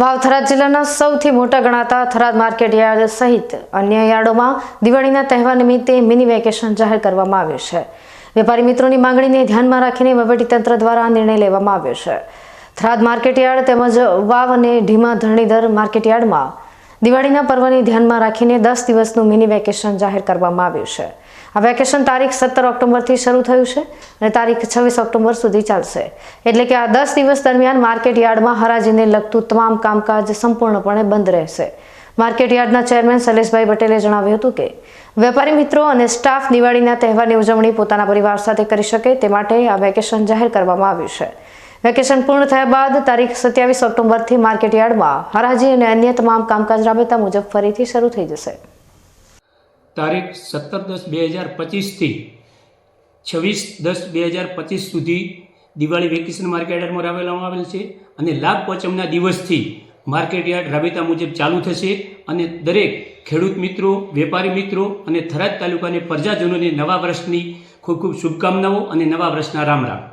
વાવ થરાદ જિલ્લાના સૌથી મોટા ગણાતા થરાદ માર્કેટ યાર્ડ સહિત અન્ય યાર્ડોમાં દિવાળીના તહેવાર નિમિત્તે મિની વેકેશન જાહેર કરવામાં આવ્યું છે. વેપારી મિત્રોની માંગણીને ધ્યાનમાં રાખીને વહીવટીતંત્ર દ્વારા નિર્ણય લેવામાં આવ્યો છે. થરાદ માર્કેટ યાર્ડ તેમજ વાવ અને ઢીમા ધરણીધર માર્કેટ યાર્ડમાં દિવાળીના પર્વને ધ્યાનમાં રાખીને દસ દિવસનું મિની વેકેશન જાહેર કરવામાં આવ્યું છે. આ વેકેશન તારીખ સત્તર ઓક્ટોબરથી શરૂ થયું છે અને તારીખ છવ્વીસ ઓક્ટોબર સુધી ચાલશે. એટલે કે આ દસ દિવસ દરમિયાન માર્કેટ યાર્ડમાં હરાજીને લગતું તમામ કામકાજ સંપૂર્ણપણે બંધ રહેશે. માર્કેટ યાર્ડના ચેરમેન શૈલેષભાઈ પટેલે જણાવ્યું હતું કે, વેપારી મિત્રો અને સ્ટાફ દિવાળીના તહેવારની ઉજવણી પોતાના પરિવાર સાથે કરી શકે તે માટે આ વેકેશન જાહેર કરવામાં આવ્યું છે. વેકેશન પૂર્ણ થયા બાદ તારીખ સત્યાવીસ ઓક્ટોબરથી માર્કેટ યાર્ડમાં હરાજી અને અન્ય તમામ કામકાજ રાબેતા મુજબ ફરીથી શરૂ થઈ જશે. તારીખ સત્તર દસ બે હજાર પચીસથી છવ્વીસ દસ બે હજાર પચીસ સુધી દિવાળી વેકેશન માર્કેટ યાર્ડમાં રાબેલામાં આવેલ છે અને લાભ પંચમના દિવસથી માર્કેટ યાર્ડ રાબેતા મુજબ ચાલુ થશે અને દરેક ખેડૂત મિત્રો, વેપારી મિત્રો અને થરાદ તાલુકાને પ્રજાજનોને નવા વર્ષની ખૂબ ખૂબ શુભકામનાઓ અને નવા વર્ષના રામ રામ.